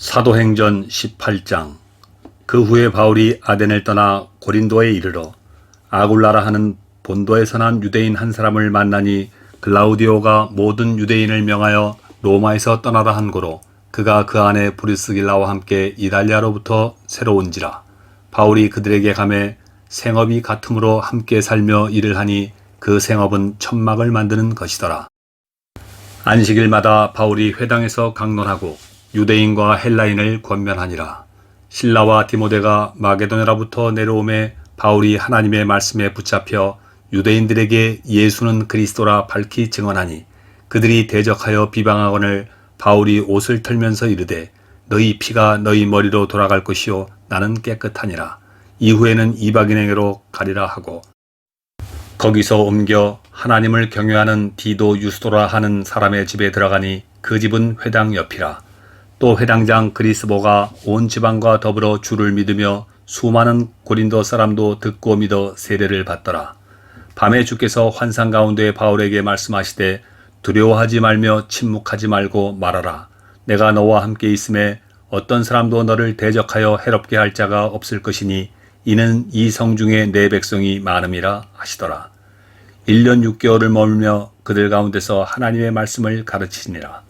사도행전 18장 그 후에 바울이 아덴을 떠나 고린도에 이르러 아굴라라 하는 본도에서 난 유대인 한 사람을 만나니 글라우디오가 모든 유대인을 명하여 로마에서 떠나라 한 고로 그가 그 안에 브리스길라와 함께 이달리아로부터 새로 온지라 바울이 그들에게 감해 생업이 같음으로 함께 살며 일을 하니 그 생업은 천막을 만드는 것이더라. 안식일마다 바울이 회당에서 강론하고 유대인과 헬라인을 권면하니라. 신라와 디모데가 마게도냐로부터 내려오매 바울이 하나님의 말씀에 붙잡혀 유대인들에게 예수는 그리스도라 밝히 증언하니 그들이 대적하여 비방하거늘 바울이 옷을 털면서 이르되 너희 피가 너희 머리로 돌아갈 것이요 나는 깨끗하니라. 이후에는 이방인에게로 가리라 하고 거기서 옮겨 하나님을 경외하는 디도 유스도라 하는 사람의 집에 들어가니 그 집은 회당 옆이라. 또 회당장 그리스보가 온 지방과 더불어 주를 믿으며 수많은 고린도 사람도 듣고 믿어 세례를 받더라. 밤에 주께서 환상 가운데 바울에게 말씀하시되 두려워하지 말며 침묵하지 말고 말하라. 내가 너와 함께 있음에 어떤 사람도 너를 대적하여 해롭게 할 자가 없을 것이니 이는 이 성 중에 내 백성이 많음이라 하시더라. 1년 6개월을 머물며 그들 가운데서 하나님의 말씀을 가르치니라.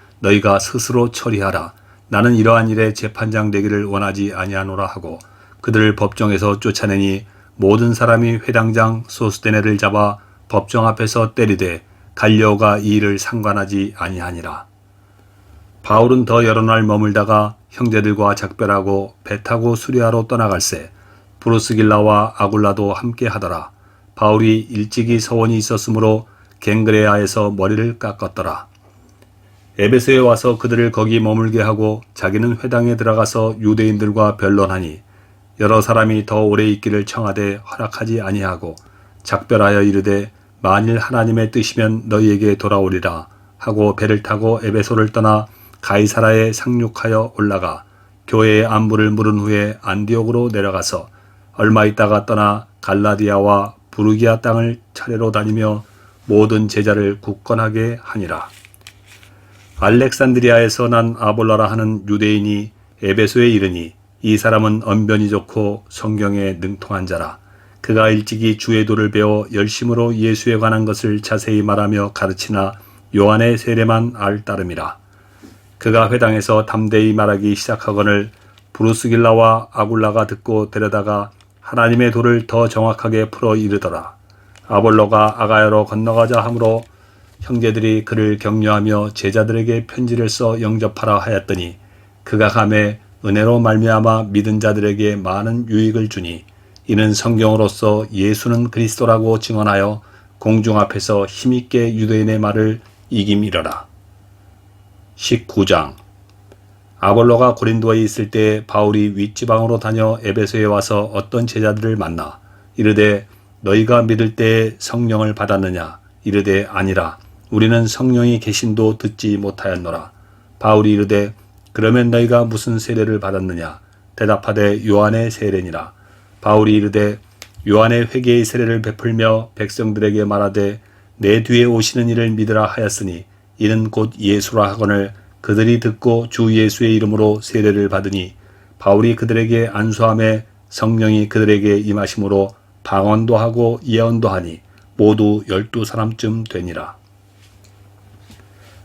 너희가 스스로 처리하라. 나는 이러한 일에 재판장 되기를 원하지 아니하노라 하고 그들을 법정에서 쫓아내니 모든 사람이 회당장 소스데네를 잡아 법정 앞에서 때리되 갈려가 이 일을 상관하지 아니하니라. 바울은 더 여러 날 머물다가 형제들과 작별하고 배 타고 수리아로 떠나갈새 브루스길라와 아굴라도 함께 하더라. 바울이 일찍이 서원이 있었으므로 갱그레아에서 머리를 깎았더라. 에베소에 와서 그들을 거기 머물게 하고 자기는 회당에 들어가서 유대인들과 변론하니 여러 사람이 더 오래 있기를 청하되 허락하지 아니하고 작별하여 이르되 만일 하나님의 뜻이면 너희에게 돌아오리라 하고 배를 타고 에베소를 떠나 가이사라에 상륙하여 올라가 교회의 안부를 물은 후에 안디옥으로 내려가서 얼마 있다가 떠나 갈라디아와 부르기아 땅을 차례로 다니며 모든 제자를 굳건하게 하니라. 알렉산드리아에서 난 아볼라라 하는 유대인이 에베소에 이르니 이 사람은 언변이 좋고 성경에 능통한 자라. 그가 일찍이 주의 도를 배워 열심으로 예수에 관한 것을 자세히 말하며 가르치나 요한의 세례만 알 따름이라. 그가 회당에서 담대히 말하기 시작하거늘 브루스길라와 아굴라가 듣고 데려다가 하나님의 도를 더 정확하게 풀어 이르더라. 아볼로가 아가야로 건너가자 하므로 형제들이 그를 격려하며 제자들에게 편지를 써 영접하라 하였더니 그가 감에 은혜로 말미암아 믿은 자들에게 많은 유익을 주니 이는 성경으로서 예수는 그리스도라고 증언하여 공중 앞에서 힘있게 유대인의 말을 이김이러라. 19장. 아볼로가 고린도에 있을 때 바울이 윗지방으로 다녀 에베소에 와서 어떤 제자들을 만나 이르되 너희가 믿을 때에 성령을 받았느냐? 이르되 아니라 우리는 성령이 계신도 듣지 못하였노라. 바울이 이르되 그러면 너희가 무슨 세례를 받았느냐? 대답하되 요한의 세례니라. 바울이 이르되 요한의 회개의 세례를 베풀며 백성들에게 말하되 내 뒤에 오시는 이를 믿으라 하였으니 이는 곧 예수라 하거늘 그들이 듣고 주 예수의 이름으로 세례를 받으니 바울이 그들에게 안수함에 성령이 그들에게 임하심으로 방언도 하고 예언도 하니 모두 열두 사람쯤 되니라.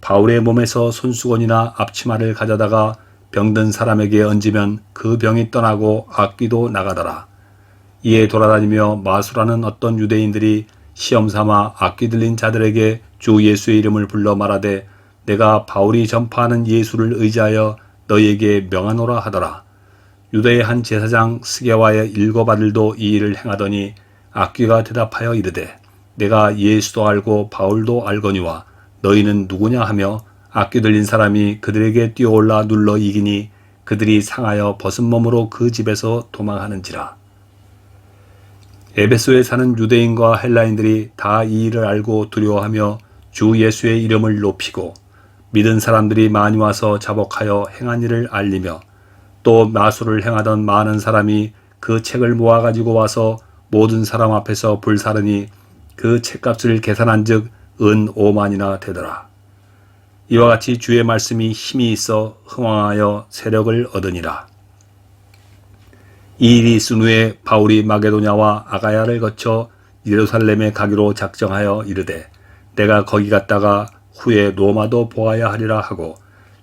바울의 몸에서 손수건이나 앞치마를 가져다가 병든 사람에게 얹으면 그 병이 떠나고 악귀도 나가더라. 이에 돌아다니며 마수라는 어떤 유대인들이 시험 삼아 악귀 들린 자들에게 주 예수의 이름을 불러 말하되 내가 바울이 전파하는 예수를 의지하여 너희에게 명하노라 하더라. 유대의 한 제사장 스게와의 일곱 아들도 이 일을 행하더니 악귀가 대답하여 이르되 내가 예수도 알고 바울도 알거니와 너희는 누구냐 하며 악귀 들린 사람이 그들에게 뛰어올라 눌러 이기니 그들이 상하여 벗은 몸으로 그 집에서 도망하는지라. 에베소에 사는 유대인과 헬라인들이 다 이 일을 알고 두려워하며 주 예수의 이름을 높이고 믿은 사람들이 많이 와서 자복하여 행한 일을 알리며 또 마술을 행하던 많은 사람이 그 책을 모아 가지고 와서 모든 사람 앞에서 불사르니 그 책값을 계산한즉 은 5만이나 되더라. 이와 같이 주의 말씀이 힘이 있어 흥왕하여 세력을 얻으니라. 이 일이 있은 후에 바울이 마게도냐와 아가야를 거쳐 예루살렘에 가기로 작정하여 이르되 내가 거기 갔다가 후에 로마도 보아야 하리라 하고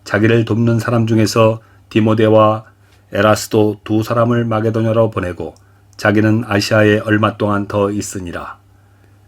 자기를 돕는 사람 중에서 디모데와 에라스도 두 사람을 마게도냐로 보내고 자기는 아시아에 얼마 동안 더 있으니라.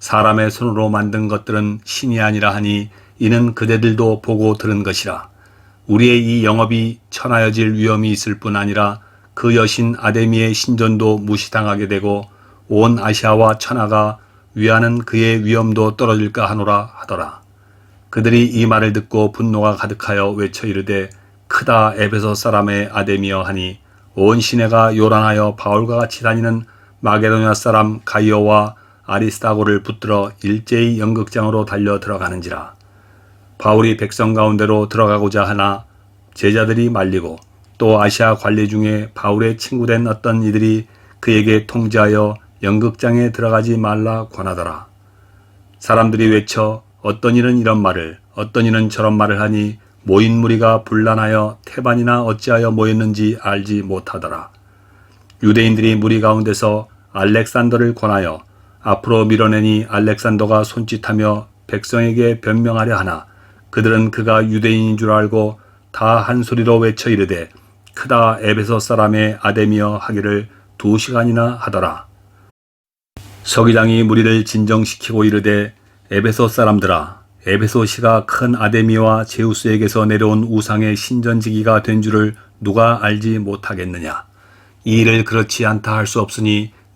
사람의 손으로 만든 것들은 신이 아니라 하니 이는 그대들도 보고 들은 것이라. 우리의 이 영업이 천하여질 위험이 있을 뿐 아니라 그 여신 아데미의 신전도 무시당하게 되고 온 아시아와 천하가 위하는 그의 위험도 떨어질까 하노라 하더라. 그들이 이 말을 듣고 분노가 가득하여 외쳐 이르되 크다 에베소 사람의 아데미여 하니 온 시내가 요란하여 바울과 같이 다니는 마게도냐 사람 가이오와 아리스타고를 붙들어 일제히 연극장으로 달려 들어가는지라. 바울이 백성 가운데로 들어가고자 하나 제자들이 말리고 또 아시아 관리 중에 바울의 친구된 어떤 이들이 그에게 통지하여 연극장에 들어가지 말라 권하더라. 사람들이 외쳐 어떤 이는 이런 말을 어떤 이는 저런 말을 하니 모인 무리가 분란하여 태반이나 어찌하여 모였는지 알지 못하더라. 유대인들이 무리 가운데서 알렉산더를 권하여 앞으로 밀어내니 알렉산더가 손짓하며 백성에게 변명하려 하나 그들은 그가 유대인인 줄 알고 다 한 소리로 외쳐 이르되 크다 에베소 사람의 아데미어 하기를 두 시간이나 하더라. 서기장이 무리를 진정시키고 이르되 에베소 사람들아 에베소시가 큰 아데미와 제우스에게서 내려온 우상의 신전지기가 된 줄을 누가 알지 못하겠느냐. 이 일을 그렇지 않다 할 수 없으니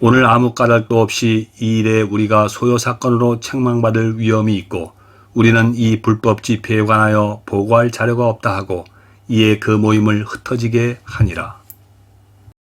오늘 아무 까닭도 없이 이 일에 우리가 소요 사건으로 책망받을 위험이 있고 우리는 이 불법 집회에 관하여 보고할 자료가 없다 하고 이에 그 모임을 흩어지게 하니라.